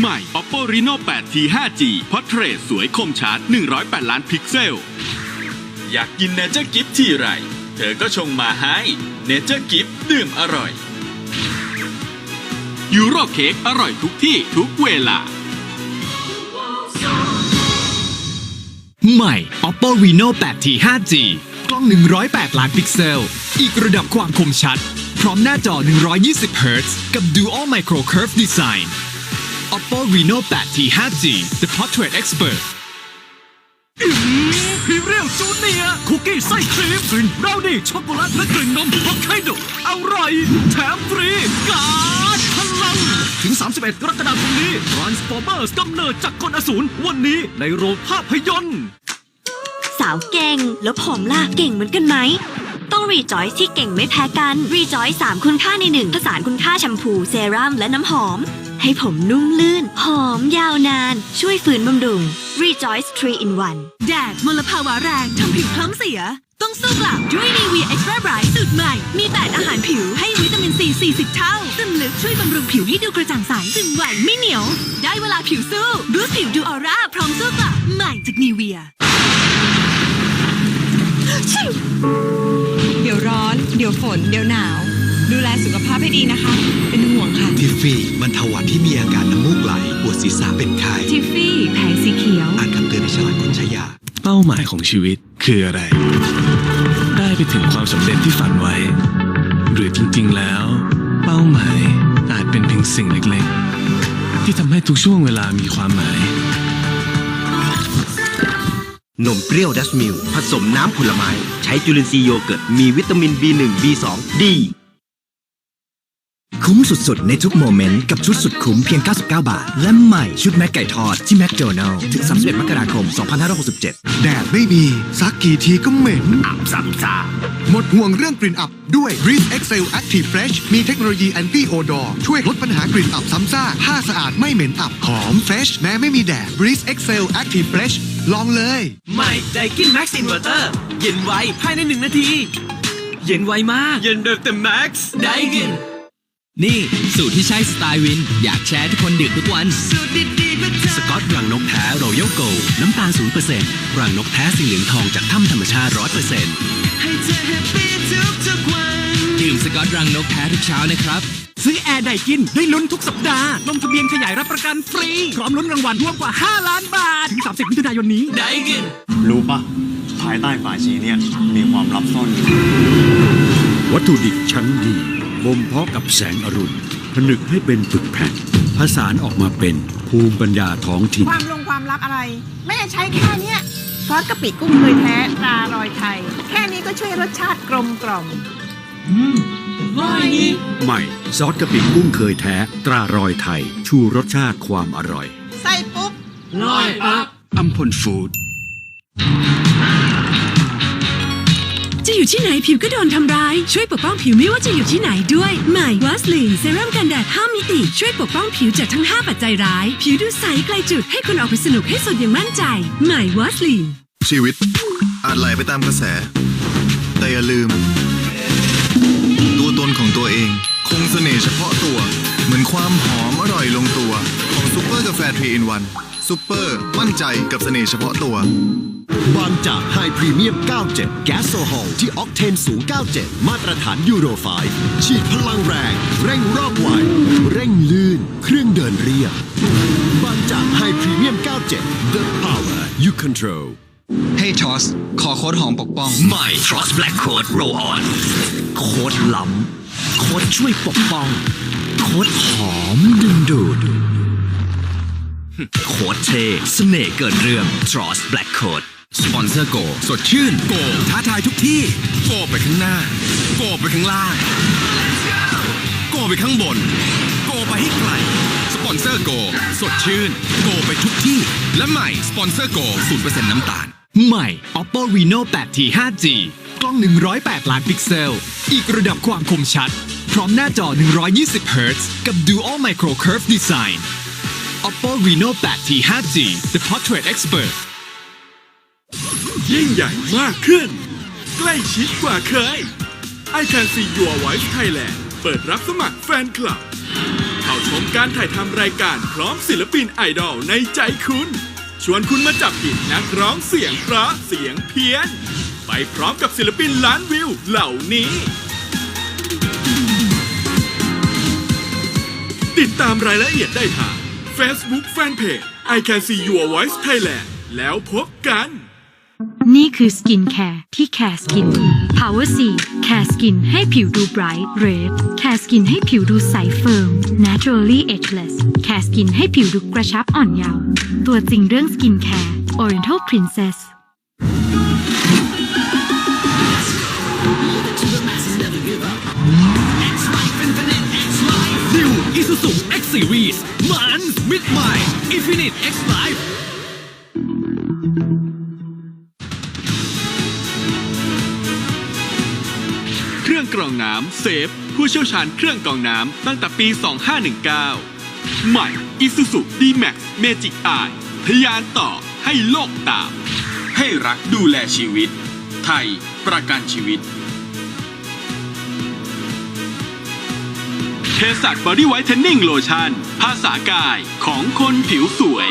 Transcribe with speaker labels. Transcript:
Speaker 1: ใหม่ Oppo Reno 8T 5G Portrait สวยคมชัด 108 ล้านพิกเซล อยากกินเนเจอร์กิฟที่ไร เธอก็ชงมาให้เนเจอร์กิฟดื่มอร่อย ยูโรเค้กอร่อยทุกที่ทุกเวลา
Speaker 2: ใหม่ Oppo Reno 8T 5G กล้อง 108 ล้านพิกเซล อีกระดับความคมชัด พร้อมหน้าจอ 120 Hz กับ Dual Micro Curve Design Oppo Reno 8T 5G The Portrait Expert
Speaker 3: พรีเรียลจูเนียคุกกี้ไส้ครีมกลิ่นบราวนี่ช็อกโกแลตและกลิ่นนมฮอกไกโดอร่อย แถมฟรีการดพลัง ถึง 31 กรกฎาคมนี้ Transformers กำเนิดจากกลอสูรวันนี้ในโรงภาพยนตร์
Speaker 4: สาวเก่ง แล้วผมล่ะ เก่งเหมือนกันไหม ต้องรีจอยที่เก่งไม่แพ้กันรีจอยสามคุณค่าในหนึ่งผสานคุณค่าแชมพู เซรั่มและน้ำหอม ให้ผมนุ่มลื่น หอมยาวนาน ช่วยฝืนบำรุง Rejoice 3 in 1
Speaker 5: แดดมลภาวะแรงทำผิวคล้ำเสีย ต้องสู้กลับด้วยนีวีเอ็กซ์ตร้าไบรท์สูตรใหม่ มีแปดอาหารผิวให้วิตามินซี 40 เท่า ซึมลึกช่วยบำรุงผิวให้ดูกระจ่างใส ซึมไหวไม่เหนียว ได้เวลาผิวสู้บูสต์ผิวดูออร่า พร้อมสู้กลับ ใหม่จากนีเวีย
Speaker 6: เดี๋ยวร้อน เดี๋ยวฝน เดี๋ยวหนาว ดูแลสุขภาพให้ดีนะคะ เป็นห่วงค่ะ
Speaker 7: ทิฟฟี่บรรเทาหวัดที่มีอาการน้ำมูกไหล ปวดศีรษะเป็นไข้
Speaker 6: ทิฟฟี่แผงสีเขียว
Speaker 7: อ่านคำเตือนในฉลากคนใช้ยา
Speaker 8: เป้าหมายของชีวิตคืออะไร ได้ไปถึงความสำเร็จที่ฝันไว้ หรือจริงๆแล้ว เป้าหมายอาจเป็นเพียงสิ่งเล็กๆ ที่ทำให้ทุกช่วงเวลามีความหมาย
Speaker 9: นมเปรี้ยวดัชมิลผสมน้ำผลไม้ ใช้จุลินทรีย์โยเกิร์ต มีวิตามิน B1 B2 ดี
Speaker 2: คุ้มสุดๆ ในทุกโมเมนต์ กับชุดสุดคุ้มเพียง 99 บาท และใหม่ชุดแม็กไก่ทอดที่แมคโดนัลล์ถึง 31 มกราคม 2567
Speaker 7: แดดไม่มี ซักกี่ทีก็เหม็น
Speaker 9: อับซ้ำซาก
Speaker 7: หมดห่วงเรื่องกลิ่นอับด้วย Breeze Excel Active Fresh มีเทคโนโลยี Anti Odor ช่วยลดปัญหากลิ่นอับซ้ำซากผ้าสะอาดไม่เหม็นอับหอม Fresh แม้ไม่มีแดด Breeze Excel Active Fresh ลองเลย
Speaker 3: ใหม่ไดกินแม็กซ์อินเวอร์เตอร์เย็นไวภายในหนึ่งนาที เย็นไวมาก เย็นแบบเต็มแม็กซ์ไดกิน
Speaker 2: นี่ สูตรที่ใช่สไตล์วิน อยากแชร์ทุกคนดื่มทุกวัน
Speaker 9: สกอตรังนกแท้โรยัลโกน้ำตาล0%รังนกแท้สีเหลืองทองจากถ้ำธรรมชาติ 100%
Speaker 3: ให้เธอแฮปปี้ทุกทุกๆวัน
Speaker 2: ดื่มสกอตรังนกแท้ทุกเช้านะครับ
Speaker 3: ซื้อแอร์ไดกินได้ลุ้นทุกสัปดาห์ ลงทะเบียนขยายรับประกันฟรี พร้อมลุ้นรางวัลรวมกว่า 5 ล้านบาท ถึง 30มิถุนายนนี้ไดกิน
Speaker 10: รู้ปะภายใต้ฝาชีเนี่ย มีความลับซ่อนอยู่
Speaker 11: วัตถุดิบชั้นดี บ่มเพาะกับแสงอรุณผนึกให้เป็นปึกแผ่นผสานออกมาเป็นภูมิปัญญาท้องถิ่น
Speaker 6: ความลงความลับอะไรไม่ได้ใช้แค่เนี้ยซอสกะปิกุ้งเคยแท้ตรารอยไทย แค่นี้ก็ช่วยรสชาติกลมกล่อม
Speaker 11: ใหม่ซอสกะปิกุ้งเคยแท้ตรารอยไทย ชูรสชาติความอร่อย
Speaker 6: ใส่ปุ๊บ
Speaker 2: อัมพลฟู้ด
Speaker 5: จะ อยู่ที่ไหนผิวก็โดนทำร้าย ช่วยปกป้องผิวไม่ว่าจะอยู่ที่ไหนด้วย ใหม่วัสลีนเซรั่มกันแดด 5 มิติ ช่วยปกป้องผิวจากทั้ง 5 ปัจจัยร้าย ผิวดูใสไกลจุด ให้คุณออกไปสนุกให้สุดอย่างมั่นใจ ใหม่วัสลีน
Speaker 7: ชีวิต อาจไหลไปตามกระแส แต่อย่าลืม ตัวตนของตัวเอง คงเสน่ห์เฉพาะตัว เหมือนความหอมอร่อยลงตัว ของซุปเปอร์กาแฟทรีอินวันซุปเปอร์มั่นใจกับเสน่ห์เฉพาะตัว
Speaker 9: บางจากไฮพรีเมียม 97 แก๊สโซฮอลที่ออกเทนสูง 97 มาตรฐานยูโร5ฉีดพลังแรง เร่งรอบไวเร่งลื่น เครื่องเดินเรียบบางจากไฮพรีเมียม 97 The power you control
Speaker 2: เฮ้ทอส ขอโค้ดหอมปกป้อง
Speaker 9: ใหม่ Frost Black Coat Roll On โค้ดล้ำ โค้ดช่วยปกป้อง โค้ดหอมดึงดูด โค้ดเท่เสน่ห์เกินเรื่อง Frost Black Coat
Speaker 2: สปอนเซอร์โก สดชื่น โก ท้าทายทุกที่ โกไปข้างหน้า โกไปข้างล่าง โกไปข้างบน โกไปให้ไกล สปอนเซอร์โก สดชื่น โกไปทุกที่ และใหม่สปอนเซอร์โก0%น้ำตาล ใหม่ Oppo Reno 8T 5G กล้อง 108 ล้านพิกเซล อีกระดับความคมชัด พร้อมหน้าจอ 120 Hz กับ Dual Micro Curve Design Oppo Reno 8T 5G The Portrait Expert
Speaker 1: ยิ่งใหญ่มากขึ้น ใกล้ชิดกว่าเคย I Can See Your Voice Thailand เปิดรับสมัครแฟนคลับ เข้าชมการถ่ายทำรายการพร้อมศิลปินไอดอลในใจคุณ ชวนคุณมาจับผิดนักร้องเสียงเพราะเสียงเพี้ยน ไปพร้อมกับศิลปินล้านวิวเหล่านี้ ติดตามรายละเอียดได้ทาง Facebook Fanpage I Can See Your Voice Thailand แล้วพบกัน
Speaker 12: นี่คือสกินแคร์ที่แคร์สกิน Power C แคร์สกินให้ผิวดูไบรท์เรดแคร์สกินให้ผิวดูใสเฟิร์ม Naturally Ageless แคร์สกินให้ผิวดูกระชับอ่อนเยาว์ตัวจริงเรื่องสกินแคร์ Oriental Princess
Speaker 3: New Isuzu X Series มันมิดใหม่ Infinite X Life
Speaker 1: รื่องกรองน้ำเซฟ ผู้เชี่ยวชาญเครื่องกรองน้ำตั้งแต่ปี 2519 ใหม่ Isuzu D-Max Magic Eye ทยานต่อให้โลกตาม ให้รักดูแลชีวิต ไทยประกันชีวิตเทสักบอดี้ไวท์เทนนิ่งโลชั่นภาษากายของคนผิวสวย